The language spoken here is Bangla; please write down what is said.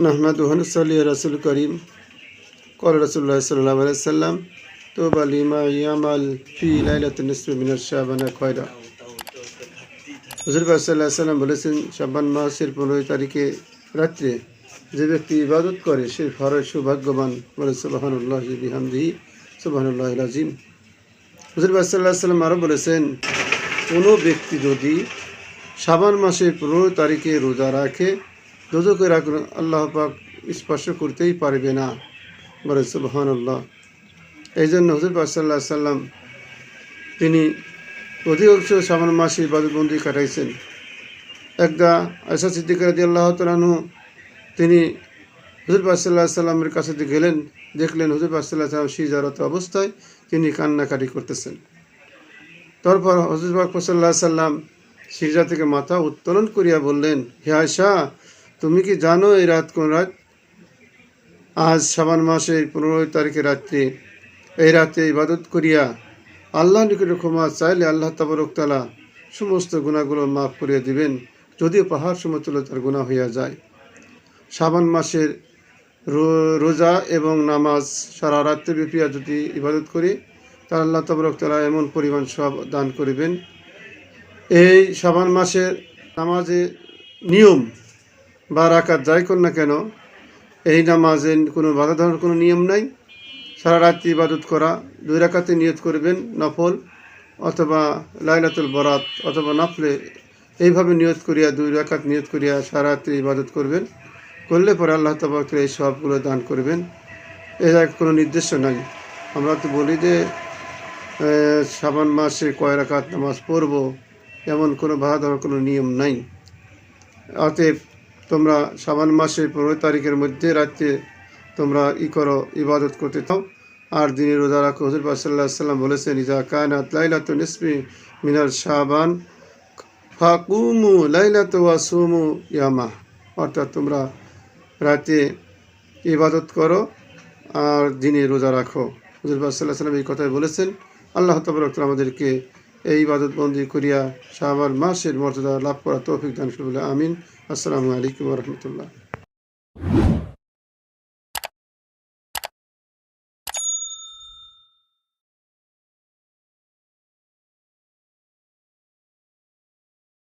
নাহমাদ ওহানসল্লি রসুল করিম কল রসুল্লাহ সাল্লাম আলাইসাল্লাম তো বালিমা ইয়ামাল ফি লাইলাতুল শাবানা খয়রা হজুর সাল্লাহ সাল্লাম বলেছেন শাহবান মাসের পনেরোই তারিখে রাত্রে যে ব্যক্তি ইবাদত করে, সে ফরয় সৌভাগ্যবান। বলে, সুবাহানুল্লাহ বিহামদি, সুবাহানুল্লাহ রাজিম। হজুর সাল্লাহ সাল্লাম আরও বলেছেন, কোনো ব্যক্তি যদি শাবান মাসের পনেরো তারিখে রোজা রাখে দোজকের আগুন আল্লাহ পাক স্পর্শ করতেই পারবে না। বলে সুবহান আল্লাহ এই জন্য হজুর সাল্লাহ সাল্লাম, তিনি অধিকাংশ শাবান মাসে ইবাদতবন্দি কাটাইছেন। একদা আয়সা সিদ্দিক রাজি আল্লাহ তালানু তিনি হুজুর সাল্লাহ সাল্লামের কাছে গেলেন, দেখলেন হুজুর সাল্লাহ সাল্লাম সিজারত অবস্থায় তিনি কান্নাকাটি করতেছেন। তারপর হজরত সাল্লাহ সাল্লাম সিজা থেকে মাথা উত্তোলন করিয়া বললেন, হে আয়সা তুমি কি জানো এই রাত কোন রাত? আজ সাবান মাসের পনেরোই তারিখে রাত্রে। এই রাতে ইবাদত করিয়া আল্লাহ নিকটে ক্ষমা চাইলে আল্লাহ তাবরকতালা সমস্ত গুণাগুলো মাফ করিয়া দিবেন, যদিও পাহাড় সমতুল্য তার গুণা হইয়া যায়। সাবান মাসের রোজা এবং নামাজ সারা রাত্রে ব্যাপিয়া যদি ইবাদত করি তার আল্লাহ তাবরকতালা এমন পরিমাণ সব দান করিবেন। এই সাবান মাসের নামাজে নিয়ম বা রাকাত যাই কর না কেন, এই নামাজে কোনো বাধা ধরার কোনো নিয়ম নাই। সারা রাত্রি ইবাদত করা, দুই রাকাতে নিয়ত করবেন নফল, অথবা লাইলাতুল বরাত, অথবা নফলে। এইভাবে নিয়ত করিয়া, দুই রাকাত নিয়ত করিয়া সারা রাত্রি ইবাদত করবেন। করলে পরে আল্লাহ তবাক এই সবগুলো দান করবেন। এর কোনো নির্দেশ নাই। আমরা তো বলি যে শ্রাবণ মাসে কয় রাকাত নামাজ পড়ব, এমন কোনো বাধা ধরার কোনো নিয়ম নাই। অতএব তোমরা সাবান মাসের পনেরো তারিখের মধ্যে রাত্রে তোমরা ই করো, ইবাদত করতে থাও। আর দিনে রোজা রাখো। হজুর সাল্লাহ সাল্লাম বলেছেন ইজা কায়নাত লাইলাত নিসমি মিনাল শাবান, ফাকুমু লাইলাত ওয়াসুমু ইয়ামা। অর্থাৎ তোমরা রাতে ইবাদত করো আর দিনে রোজা রাখো। হুজুর সাল্লাহ সাল্লাম এই কথাই বলেছেন। আল্লাহ তবরক আমাদেরকে এই ইবাদত বন্দি করিয়া শাহবান মাসের মর্যাদা লাভ করা তৌফিক দান বলে আমিন। আসসালামু আলাইকুম রহমতুল্লাহ।